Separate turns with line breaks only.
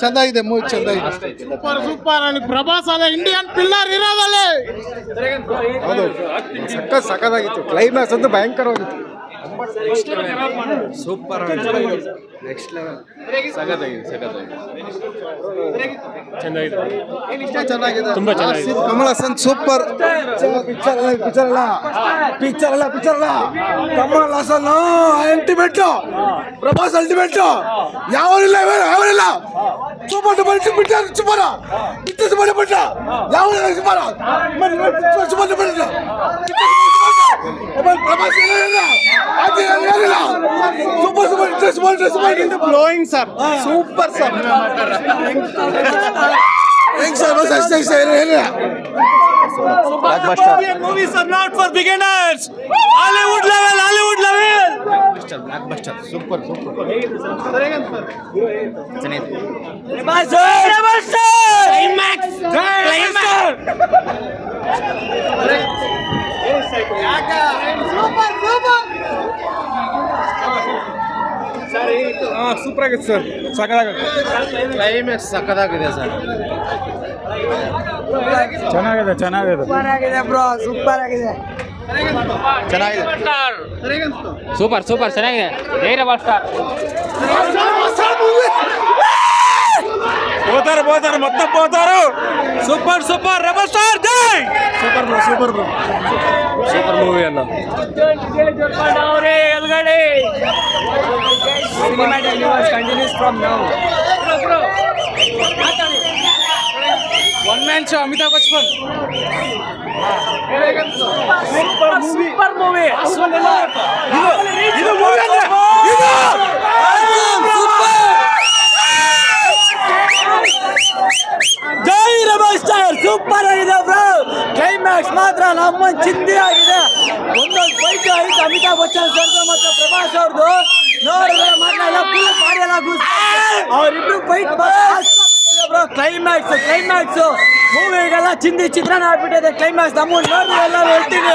ಚೆಂದಾಗಿದೆ movie ಚೆಂದಾಗಿದೆ.
Super super. ಅಲ್ಲಿ ಪ್ರಭಾಸ್ ಅದ Indian pillar ಇರೋದಲ್ಲಿ.
ಸಖತ್ ಸಕ್ಕ ಸಕ್ಕದಾಗಿತ್ತು ಕ್ಲೈಮ್ಯಾಕ್ಸ್ ಅಂತೂ ಭಯಂಕರವಾಗಿತ್ತು. ಸೂಪರ್ ನೆಕ್ಸ್ಟ್ ಲೆವೆಲ್ ಚೆನ್ನಾಗಿದೆ ಚೆನ್ನಾಗಿದೆ
ತುಂಬಾ ಚೆನ್ನಾಗಿದೆ.
Kamal Haasan super picture picture ಅಲ್ಲ ಪಿಕ್ಚರ್ ಅಲ್ಲ ಪಿಕ್ಚರ್ ಅಲ್ಲ ಕಮಲ್ ಹಾಸನ್ ಅಲ್ಟಿಮೇಟ್ ಪ್ರಭಾಸ್ ಅಲ್ಟಿಮೇಟ್ ಯಾವನಿಲ್ಲ ಯಾವನಿಲ್ಲ ಸೂಪರ್ ಡಬಲ್ ಪಿಕ್ಚರ್ ಸುಮಾರ ಪಿಕ್ಚರ್ ಸೂಪರ್ ಬಿಟ್ಟ ಯಾವನಿಲ್ಲ ಸೂಪರ್ ಸೂಪರ್ ಬಿಟ್ಟ ಪ್ರಭಾಸ್ ಏನಿಲ್ಲ ಅದು ಏನಿಲ್ಲ super super super super
blowing sir
super sir ಹೆಂಗ್ ಸರ್ ಬಸ್ ಅಷ್ಟೇ ಸರ್ ಏನಿಲ್ಲ
movies are not for beginners Hollywood level Hollywood level
super ಆಗಿತ್ತು ಸರ್. ಸಕದಾಗುತ್ತೆ
ಕ್ಲೈಮ್ಯಾಕ್ಸ್ ಸಕ್ಕದಾಗಿದೆ ಸರ್.
ಚೆನ್ನಾಗಿದೆ ಚೆನ್ನಾಗಿದೆ.
ಸೂಪರ್ ಸೂಪರ್ ಚೆನ್ನಾಗಿದೆ. ಧೈರ್ಯ ಬಾಸ್ಟಾರ್ ಸ್ಟಾರ್.
పోతారు మొత్తం పోతారు సూపర్ సూపర్ రెబల్ స్టార్ జై
super bro super bro
super movie అన్న
cinema delivers
continues from now one man show Amitabh Bachchan super movie super ಮಾತ್ರ ನಮ್ಮ ಚಿಂತೆ ಆಗಿದೆ. ಒಂದೊಂದು ಬೈಕ್ ಆಯ್ತು ಅಮಿತಾಬ್ ಬಚ್ಚನ್ ಸರ್ದು ಮತ್ತು ಪ್ರಭಾಸ್ ಅವ್ರದ್ದು ನೋಡಿದ್ರೆ ಮಾತ್ರ ಫುಲ್ ಬಾಡಿ ಎಲ್ಲ ಅವರಿಬ್ರು ಫೈಟ್ ಕ್ಲೈಮ್ಯಾಕ್ಸ್ ಕ್ಲೈಮ್ಯಾಕ್ಸ್ ಮೂವಿಗೆಲ್ಲ ಚಿಂದಿ ಚಿತ್ರಣ ಆಗ್ಬಿಟ್ಟಿದೆ ಕ್ಲೈಮ್ಯಾಕ್ಸ್ ನಮ್ಮ ನೋಡಿ ಎಲ್ಲ ಹೇಳ್ತೀನಿ.